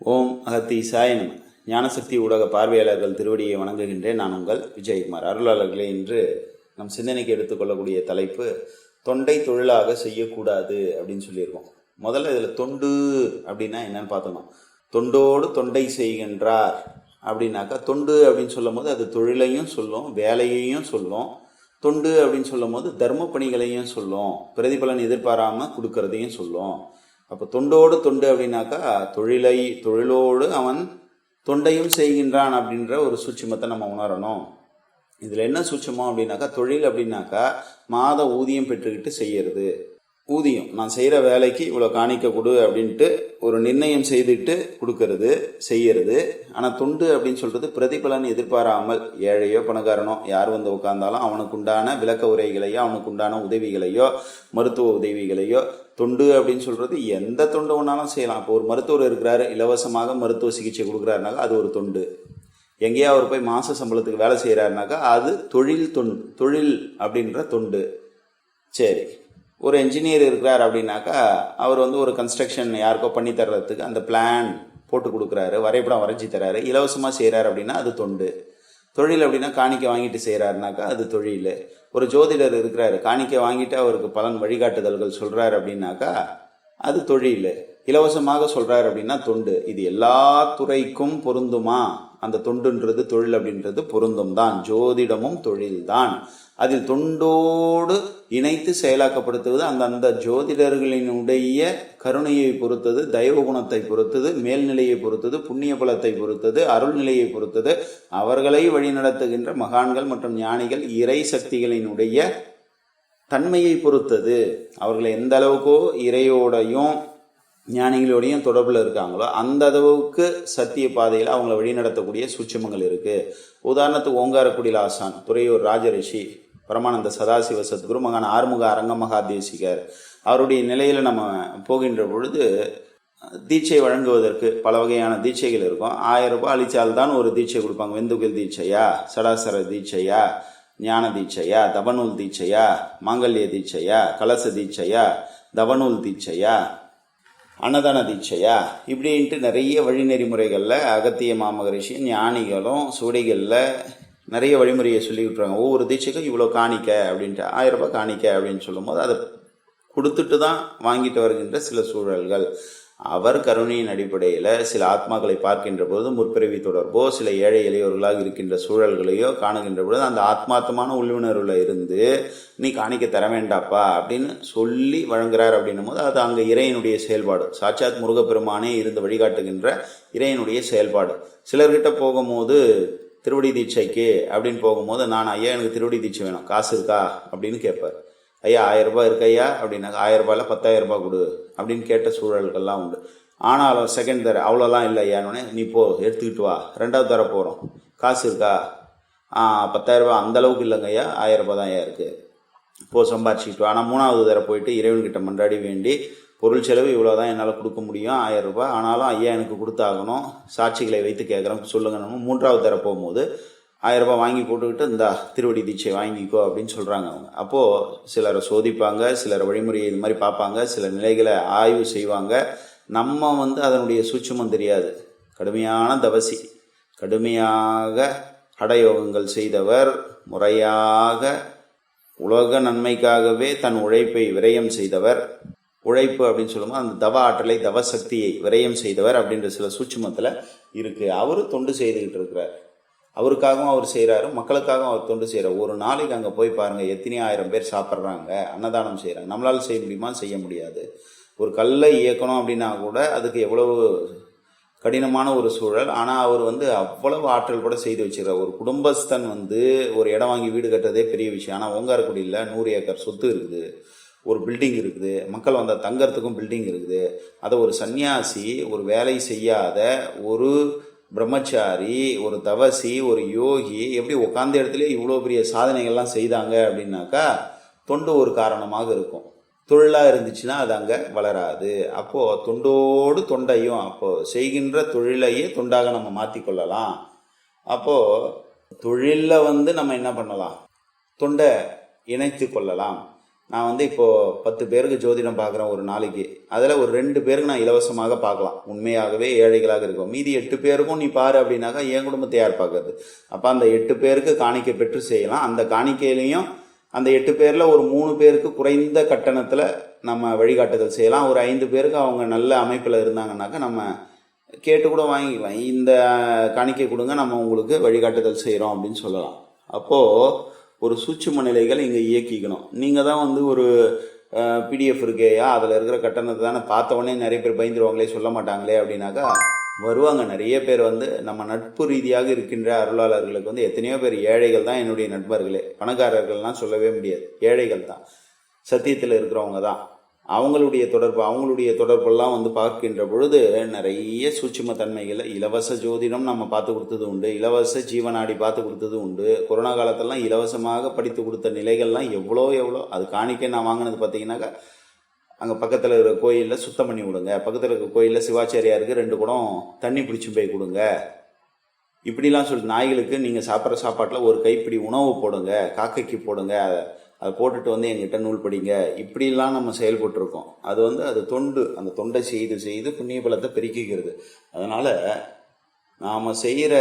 ஓம் அகத்தி சாய நம. ஞானசக்தி ஊடக பார்வையாளர்கள் திருவடியை வணங்குகின்றேன். நான் உங்கள் விஜயகுமார். அருளாளர்களே இன்று நம் சிந்தனைக்கு எடுத்துக்கொள்ளக்கூடிய தலைப்பு தொண்டை தொழிலாக செய்யக்கூடாது அப்படின்னு சொல்லியிருக்கோம். முதல்ல இதில் தொண்டு அப்படின்னா என்னன்னு பார்த்தணும் தொண்டோடு தொண்டை செய்கின்றார் அப்படின்னாக்கா தொண்டு அப்படின்னு சொல்லும் போது அது தொழிலையும் சொல்லும் வேலையையும் சொல்லும். தொண்டு அப்படின்னு சொல்லும் போது தர்ம பணிகளையும் சொல்லும் பிரதிபலன் எதிர்பாராமல் கொடுக்கறதையும் சொல்லும். அப்போ தொண்டோடு தொண்டு அப்படின்னாக்கா தொழிலை தொழிலோடு அவன் தொண்டையும் செய்கின்றான் அப்படின்ற ஒரு சூட்சுமத்தை நம்ம உணரணும். இதில் என்ன சூட்சமம் அப்படின்னாக்கா தொழில் அப்படின்னாக்கா மாத ஊதியம் பெற்றுக்கிட்டு செய்யறது. ஊதியம். நான் செய்கிற வேலைக்கு இவ்வளோ காணிக்க கொடு அப்படின்ட்டு ஒரு நிர்ணயம் செய்துட்டு கொடுக்கறது செய்யறது. ஆனால் தொண்டு அப்படின்னு சொல்கிறது பிரதிபலன் எதிர்பாராமல் ஏழையோ பணக்காரனோ யார் வந்து உட்கார்ந்தாலும் அவனுக்கு உண்டான விளக்க உரைகளையோ அவனுக்கு உண்டான உதவிகளையோ மருத்துவ உதவிகளையோ தொண்டு அப்படின்னு சொல்கிறது எந்த தொண்டு ஒன்றாலும் செய்யலாம். இப்போ ஒரு மருத்துவர் இருக்கிறாரு இலவசமாக மருத்துவ சிகிச்சை கொடுக்குறாருனாக்கா அது ஒரு தொண்டு. எங்கேயா அவர் போய் மாத சம்பளத்துக்கு வேலை செய்கிறாருனாக்கா அது தொழில் தொன் தொழில் அப்படின்ற தொண்டு. சரி. ஒரு என்ஜினியர் இருக்கிறார் அப்படின்னாக்கா அவர் வந்து ஒரு கன்ஸ்ட்ரக்ஷன் யாருக்கோ பண்ணி தர்றதுக்கு அந்த பிளான் போட்டு கொடுக்குறாரு வரைபடம் வரைஞ்சி தராரு இலவசமாக செய்கிறாரு அப்படின்னா அது தொண்டு. தொழில் அப்படின்னா காணிக்க வாங்கிட்டு செய்கிறாருனாக்கா அது தொழில். ஒரு ஜோதிடர் இருக்கிறாரு காணிக்க வாங்கிட்டு அவருக்கு பலன் வழிகாட்டுதல்கள் சொல்கிறாரு அப்படின்னாக்கா அது தொழில். இலவசமாக சொல்கிறாரு அப்படின்னா தொண்டு. இது எல்லா துறைக்கும் பொருந்துமா? அந்த தொண்டுன்றது தொழில் அப்படின்றது பொருந்தும் தான். ஜோதிடமும் தொழில்தான். அதில் தொண்டோடு இணைத்து செயலாக்கப்படுத்துவது அந்த அந்த ஜோதிடர்களினுடைய கருணையை பொறுத்தது தெய்வ குணத்தை பொறுத்தது மேல்நிலையை பொறுத்தது புண்ணிய பலத்தை பொறுத்தது அருள்நிலையை பொறுத்தது அவர்களை வழிநடத்துகின்ற மகான்கள் மற்றும் ஞானிகள் இறை சக்திகளினுடைய தன்மையை பொறுத்தது. அவர்களை எந்த அளவுக்கோ இறையோடையும் ஞானிகளோடையும் தொடர்பில் இருக்காங்களோ அந்த அளவுக்கு சத்திய பாதையில் அவங்கள வழிநடத்தக்கூடிய சூட்சமங்கள் இருக்குது உதாரணத்துக்கு ஓங்காரக்குடியில் ஆசான் துறையூர் ராஜரிஷி பரமானந்த சதாசிவ சத்குரு மகான் ஆறுமுக அரங்க தேசிகர் அவருடைய நிலையில் நம்ம போகின்ற பொழுது தீட்சை வழங்குவதற்கு பல வகையான தீட்சைகள் இருக்கும். ஆயிரம் ரூபாய் அளித்தால்தான் ஒரு தீட்சை கொடுப்பாங்க. வெந்துகில் தீட்சையா சடாசர தீட்சையா ஞான தீட்சையா தபநூல் தீட்சையா மாங்கல்ய தீட்சையா கலச தீட்சையா தவநூல் தீட்சையா அன்னதான தீட்சையா இப்படின்ட்டு நிறைய வழிநெறிமுறைகளில் அகத்திய மாமகரிஷி ஞானிகளும் சுடிகளில் நிறைய வழிமுறையை சொல்லி விட்டுறாங்க ஒவ்வொரு தீட்சைக்கும் இவ்வளோ காணிக்க அப்படின்ட்டு ஆயிரம் ரூபாய் காணிக்க அப்படின்னு சொல்லும்போது அதை கொடுத்துட்டு தான் வாங்கிட்டு வருகின்ற சில சூழல்கள். அவர் கருணையின் அடிப்படையில் சில ஆத்மாக்களை பார்க்கின்ற பொழுது முற்பிறவி தொடர்போ சில ஏழை எளியவர்களாக இருக்கின்ற சூழல்களையோ காணுகின்ற பொழுது அந்த ஆத்மார்த்தமான உள்ளுணர்வில் இருந்து நீ காணிக்க தர வேண்டாப்பா அப்படின்னு சொல்லி வழங்குறார் அப்படின்னும் போது அது அங்கே இறையனுடைய செயல்பாடு. சாட்சாத் முருகப்பெருமானே இருந்து வழிகாட்டுகின்ற இறையனுடைய செயல்பாடு. சிலர்கிட்ட போகும்போது திருவடி தீட்சைக்கு அப்படின்னு போகும்போது நான் ஐயா எனக்கு திருவடி தீட்சை வேணும். காசு இருக்கா? அப்படின்னு கேட்பார். ஐயா ஆயிரம் ரூபாய் இருக்கு ஐயா. அப்படின்னாக்கா ஆயிரம் ரூபாயில பத்தாயிரம் ரூபாய் கொடு. அப்படின்னு கேட்ட சூழல்கள்லாம் உண்டு. ஆனாலும் செகண்ட் தர அவ்வளோலாம் இல்லை ஐயானோடனே நீ போ எடுத்துக்கிட்டு வா. ரெண்டாவது தர போகிறோம் காசு இருக்கா? ஆ பத்தாயிரம் ரூபாய் இல்லைங்க ஐயா. ஆயிரம் ரூபாய் தான் ஐயா இருக்குது போ சம்பாரிச்சிக்கிட்டு வா. ஆனால் மூணாவது தர போயிட்டு இறைவன்கிட்ட மன்றாடி வேண்டி பொருள் செலவு இவ்வளோ தான் என்னால் கொடுக்க முடியும் ஆயிரம் ரூபாய். ஆனாலும் ஐயா எனக்கு கொடுத்தாகணும். சாட்சிகளை வைத்து கேட்குறோம். சொல்லுங்க நம்ம. மூன்றாவது தர போகும்போது ஆயிரம் ரூபாய் வாங்கி போட்டுக்கிட்டு இந்தா திருவடி தீட்சை வாங்கிக்கோ அப்படின்னு சொல்கிறாங்க அவங்க. அப்போது சிலரை சோதிப்பாங்க சிலர் வழிமுறையை இது மாதிரி பார்ப்பாங்க சில நிலைகளை ஆய்வு செய்வாங்க. நம்ம வந்து அதனுடைய சூட்சமம் தெரியாது. கடுமையான தவசி. கடுமையாக ஹடயோகங்கள் செய்தவர் முறையாக உலக நன்மைக்காகவே தன் உழைப்பை விரயம் செய்தவர். உழைப்பு அப்படின்னு சொல்லும்போது அந்த தவ ஆற்றலை தவ சக்தியை விரயம் செய்தவர் அப்படின்ற சில சூட்சுமத்தில் இருக்குது அவரும் தொண்டு செய்துக்கிட்டு இருக்கிறார். அவருக்காகவும் அவர் செய்கிறாரு மக்களுக்காகவும் அவர் தொண்டு செய்கிறார் ஒரு நாளைக்கு அங்கே போய் பாருங்கள் எத்தனை ஆயிரம் பேர் சாப்பிட்றாங்க அன்னதானம் செய்கிறாங்க நம்மளால் செய்ய முடியுமா? செய்ய முடியாது. ஒரு கல்லை இயக்கணும் அப்படின்னா கூட அதுக்கு எவ்வளவு கடினமான ஒரு சூழல். ஆனால் அவர் வந்து அவ்வளவு ஆற்றல் கூட செய்து வச்சிருக்கார் ஒரு குடும்பஸ்தன் வந்து ஒரு இடம் வாங்கி வீடு கட்டுறதே பெரிய விஷயம். ஆனால் ஓங்காரக்குடியில் நூறு ஏக்கர் சொத்து இருக்குது. ஒரு பில்டிங் இருக்குது. மக்கள் வந்தால் தங்கறதுக்கும் பில்டிங் இருக்குது. அதை ஒரு சன்னியாசி ஒரு வேலை செய்யாத ஒரு பிரம்மச்சாரி ஒரு தவசி ஒரு யோகி எப்படி உட்காந்த இடத்துல இவ்வளோ பெரிய சாதனைகள்லாம் செய்தாங்க அப்படின்னாக்கா தொண்டு ஒரு காரணமாக இருக்கும். தொழிலாக இருந்துச்சுன்னா அது அங்கே வளராது. அப்போது தொண்டோடு தொண்டையும் அப்போது செய்கின்ற தொழிலையே தொண்டாக நம்ம மாற்றிக்கொள்ளலாம் அப்போது தொழிலில் வந்து நம்ம என்ன பண்ணலாம்? தொண்டை இணைத்து கொள்ளலாம். நான் வந்து இப்போது பத்து பேருக்கு ஜோதிடம் பார்க்குறேன் ஒரு நாளைக்கு. அதில் ஒரு ரெண்டு பேருக்கு நான் இலவசமாக பார்க்கலாம். உண்மையாகவே ஏழைகளாக இருக்கும். மீதி எட்டு பேருக்கும் நீ பாரு அப்படின்னாக்கா என் குடும்பத்தை யார் பார்க்கறது? அப்போ அந்த எட்டு பேருக்கு காணிக்கை பெற்று செய்யலாம். அந்த காணிக்கையிலையும் அந்த எட்டு பேரில் ஒரு மூணு பேருக்கு குறைந்த கட்டணத்தில் நம்ம வழிகாட்டுதல் செய்யலாம். ஒரு ஐந்து பேருக்கு அவங்க நல்ல அமைப்பில் இருந்தாங்கன்னாக்கா நம்ம கேட்டு கூட வாங்கிக்கலாம். இந்த காணிக்கை கொடுங்க நம்ம உங்களுக்கு வழிகாட்டுதல் செய்கிறோம் அப்படின்னு சொல்லலாம். அப்போது ஒரு சூட்சும நிலைகள் இங்கே இயக்கிக்கணும். நீங்கள் தான் வந்து ஒரு பிடிஎஃப் இருக்கேயா? அதில் இருக்கிற கட்டணத்தை தானே பார்த்தவொடனே நிறைய பேர் பயந்துருவாங்களே சொல்ல மாட்டாங்களே அப்படின்னாக்கா வருவாங்க. நிறைய பேர் வந்து நம்ம நட்பு ரீதியாக இருக்கின்ற அருளாளர்களுக்கு வந்து எத்தனையோ பேர் ஏழைகள் தான் என்னுடைய நண்பர்களே. பணக்காரர்கள்லாம் சொல்லவே முடியாது. ஏழைகள் தான். சத்தியத்தில் இருக்கிறவங்க தான். அவங்களுடைய தொடர்பு அவங்களுடைய தொடர்பெல்லாம் வந்து பார்க்கின்ற பொழுது நிறைய சூட்சும தன்மைகளை இலவச ஜோதிடம் நம்ம பார்த்து கொடுத்தது உண்டு இலவச ஜீவனாடி பார்த்து கொடுத்தது உண்டு கொரோனா காலத்தெல்லாம் இலவசமாக படித்து கொடுத்த நிலைகள்லாம் எவ்வளோ எவ்வளோ அது காணிக்கை நான் வாங்கினது பார்த்தீங்கன்னாக்கா அங்கே பக்கத்தில் இருக்கிற கோயிலில் சுத்தம் பண்ணி விடுங்க பக்கத்தில் இருக்கிற கோயிலில் சிவாச்சாரியாருக்கு ரெண்டு குடம் தண்ணி பிடிச்சி போய் கொடுங்க. இப்படிலாம் சொல்லி நாய்களுக்கு நீங்கள் சாப்பிட்ற சாப்பாட்டில் ஒரு கைப்பிடி உணவு போடுங்க காக்கைக்கு போடுங்க அதை போட்டுட்டு வந்து எங்கிட்ட நூல் படிங்க. இப்படிலாம் நம்ம செயல்பட்டுருக்கோம். அது வந்து அது தொண்டு அந்த தொண்டை செய்து செய்து புண்ணிய பலத்தை பெருக்கிக்கிறது. அதனால் நாம் செய்கிற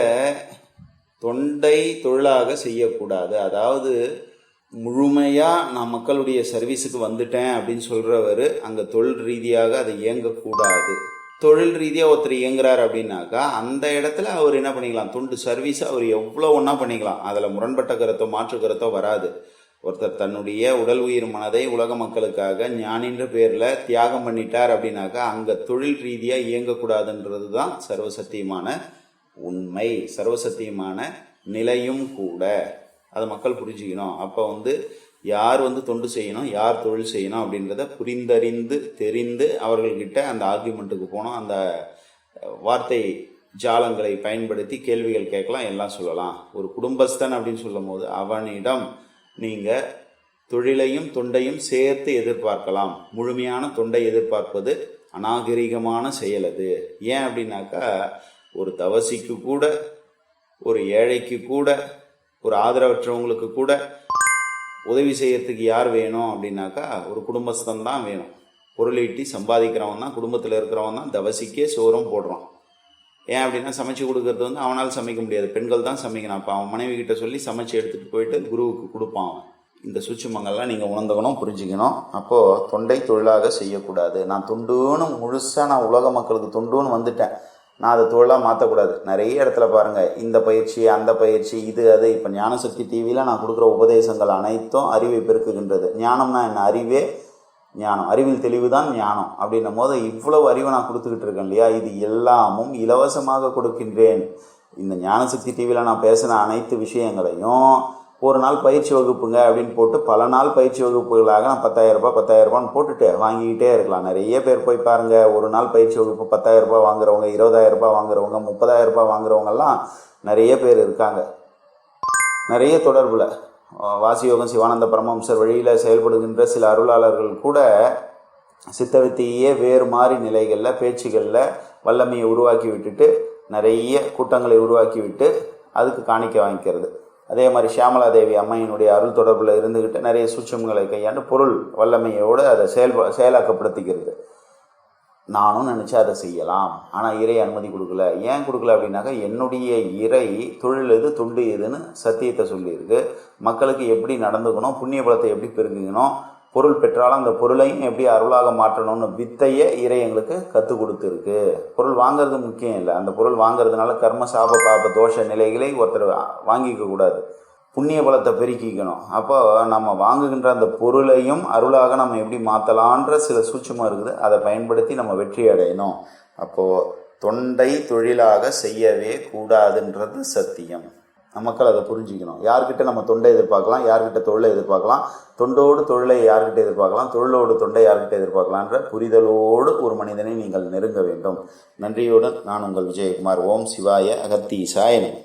தொண்டை தொழிலாக செய்யக்கூடாது. அதாவது முழுமையாக நான் மக்களுடைய சர்வீஸுக்கு வந்துட்டேன் அப்படின்னு சொல்கிறவர் அங்கே தொழில் ரீதியாக அதை இயங்கக்கூடாது. தொழில் ரீதியாக ஒருத்தர் இயங்குறாரு அப்படின்னாக்கா அந்த இடத்துல அவர் என்ன பண்ணிக்கலாம்? தொண்டு சர்வீஸ் அவர் எவ்வளோ ஒன்றா பண்ணிக்கலாம்? அதில் முரண்பட்ட கருத்தோ மாற்று கருத்தோ வராது. ஒருத்தர் தன்னுடைய உடல் உயிர் மனதை உலக மக்களுக்காக ஞானின்ற பேரில் தியாகம் பண்ணிட்டார் அப்படின்னாக்கா அங்கே தொழில் ரீதியாக இயங்கக்கூடாதுன்றது தான் சர்வசத்தியமான உண்மை சர்வசத்தியமான நிலையும் கூட. அதை மக்கள் புரிஞ்சுக்கணும். அப்போ வந்து யார் வந்து தொண்டு செய்யணும் யார் தொழில் செய்யணும் அப்படின்றத புரிந்தறிந்து தெரிந்து அவர்கள்கிட்ட அந்த ஆர்குமெண்ட்டுக்கு போனோம் அந்த வார்த்தை ஜாலங்களை பயன்படுத்தி கேள்விகள் கேட்கலாம் எல்லாம் சொல்லலாம். ஒரு குடும்பஸ்தன் அப்படின்னு சொல்லும் போது அவனிடம் நீங்கள் தொழிலையும் தொண்டையும் சேர்த்து எதிர்பார்க்கலாம். முழுமையான தொண்டை எதிர்பார்ப்பது அநாகரிகமான செயல் அது. ஏன் அப்படின்னாக்கா ஒரு தவசிக்கு கூட ஒரு ஏழைக்கு கூட ஒரு ஆதரவற்றவங்களுக்கு கூட உதவி செய்யறதுக்கு யார் வேணும் அப்படின்னாக்கா ஒரு குடும்பஸ்தன் தான் வேணும். பொருளீட்டி சம்பாதிக்கிறவன் தான் குடும்பத்தில் இருக்கிறவன் தான் தவசிக்கே சோறும் போடுறான். ஏன் அப்படின்னா சமைச்சு கொடுக்கறது வந்து அவனால் சமைக்க முடியாது. பெண்கள் தான் சமைக்கணும். அப்போ அவன் மனைவி கிட்ட சொல்லி சமைச்சு எடுத்துகிட்டு போயிட்டு குருவுக்கு கொடுப்பான் அவன். இந்த சூட்சுமங்கள்லாம் நீங்கள் உணர்ந்துக்கணும் புரிஞ்சுக்கணும். அப்போது தொண்டை தொழிலாக செய்யக்கூடாது. நான் துண்டுன்னு முழுசாக நான் உலக மக்களுக்கு துண்டுன்னு வந்துட்டேன். நான் அதை தொழிலாக மாற்றக்கூடாது நிறைய இடத்துல பாருங்கள் இந்த பயிற்சி அந்த பயிற்சி இது அது. இப்போ ஞானசக்தி டிவியில் நான் கொடுக்குற உபதேசங்கள் அனைத்தும் அறிவை பெருக்குகின்றது. ஞானம்னா என்ன? அறிவே ஞானம். அறிவில் தெளிவு தான் ஞானம். அப்படின்னும் போது இவ்வளவு அறிவை நான் கொடுத்துக்கிட்டு இருக்கேன் இல்லையா? இது எல்லாமும் இலவசமாக கொடுக்கின்றேன். இந்த ஞானசக்தி டிவியில் நான் பேசின அனைத்து விஷயங்களையும் ஒரு நாள் பயிற்சி வகுப்புங்க அப்படின்னு போட்டு பல நாள் பயிற்சி வகுப்புகளாக நான் பத்தாயிரம் ரூபாய் பத்தாயிரம் ரூபான்னு போட்டுட்டு வாங்கிக்கிட்டே இருக்கலாம். நிறைய பேர் போய் பாருங்க ஒரு நாள் பயிற்சி வகுப்பு பத்தாயிரம் ரூபாய் வாங்குறவங்க இருபதாயிரம் ரூபாய் வாங்குறவங்க முப்பதாயிரம் ரூபாய் வாங்குறவங்கெல்லாம் நிறைய பேர் இருக்காங்க. நிறைய தொடர்பில். வாசியோகம் சிவானந்த பரமம்சர் வழியில் செயல்படுகின்ற சில அருளாளர்கள் கூட சித்தவித்தையே வேறு மாதிரி நிலைகளில் பேச்சுகளில் வல்லமையை உருவாக்கி விட்டுட்டு நிறைய கூட்டங்களை உருவாக்கி விட்டு அதுக்கு காணிக்க வாங்கிக்கிறது. அதே மாதிரி ஷியாமலா தேவி அம்மையினுடைய அருள் தொடர்பில் இருந்துக்கிட்டு நிறைய சூட்சங்களை கையாண்டு பொருள் வல்லமையோடு அதை செயல்ப செயலாக்கப்படுத்திக்கிறது. நானும் நினச்சா அதை செய்யலாம். ஆனால் இறை அனுமதி கொடுக்கல. ஏன் கொடுக்கல அப்படின்னாக்கா என்னுடைய இறை தொழில் எது தொண்டு எதுன்னு சத்தியத்தை சொல்லியிருக்கு. மக்களுக்கு எப்படி நடந்துக்கணும் புண்ணிய பலத்தை எப்படி பெருக்கணும் பொருள் பெற்றாலும் அந்த பொருளையும் எப்படி அருளாக மாற்றணும்னு வித்தையை இறை எங்களுக்கு கற்றுக் கொடுத்துருக்கு. பொருள் வாங்குறது முக்கியம் இல்லை. அந்த பொருள் வாங்குறதுனால கர்ம சாப பாப தோஷ நிலைகளை ஒருத்தர் வாங்கிக்க கூடாது. புண்ணிய பலத்தை பெருக்கிக்கணும். அப்போ நம்ம வாங்குகின்ற அந்த பொருளையும் அருளாக நம்ம எப்படி மாற்றலான்ற சில சூட்சமாக இருக்குது. அதை பயன்படுத்தி நம்ம வெற்றி அடையணும். அப்போது தொண்டை தொழிலாக செய்யவே கூடாதுன்றது சத்தியம். மக்கள் அதை புரிஞ்சுக்கணும். யார்கிட்ட நம்ம தொண்டை எதிர்பார்க்கலாம் யார்கிட்ட தொழிலை எதிர்பார்க்கலாம் தொண்டோடு தொழிலை யார்கிட்ட எதிர்பார்க்கலாம் தொழிலோடு தொண்டை யார்கிட்ட எதிர்பார்க்கலான்ற புரிதலோடு ஒரு மனிதனை நீங்கள் நெருங்க வேண்டும். நன்றியுடன் நான் உங்கள் விஜயகுமார். ஓம் சிவாய அகத்தீசாயனம்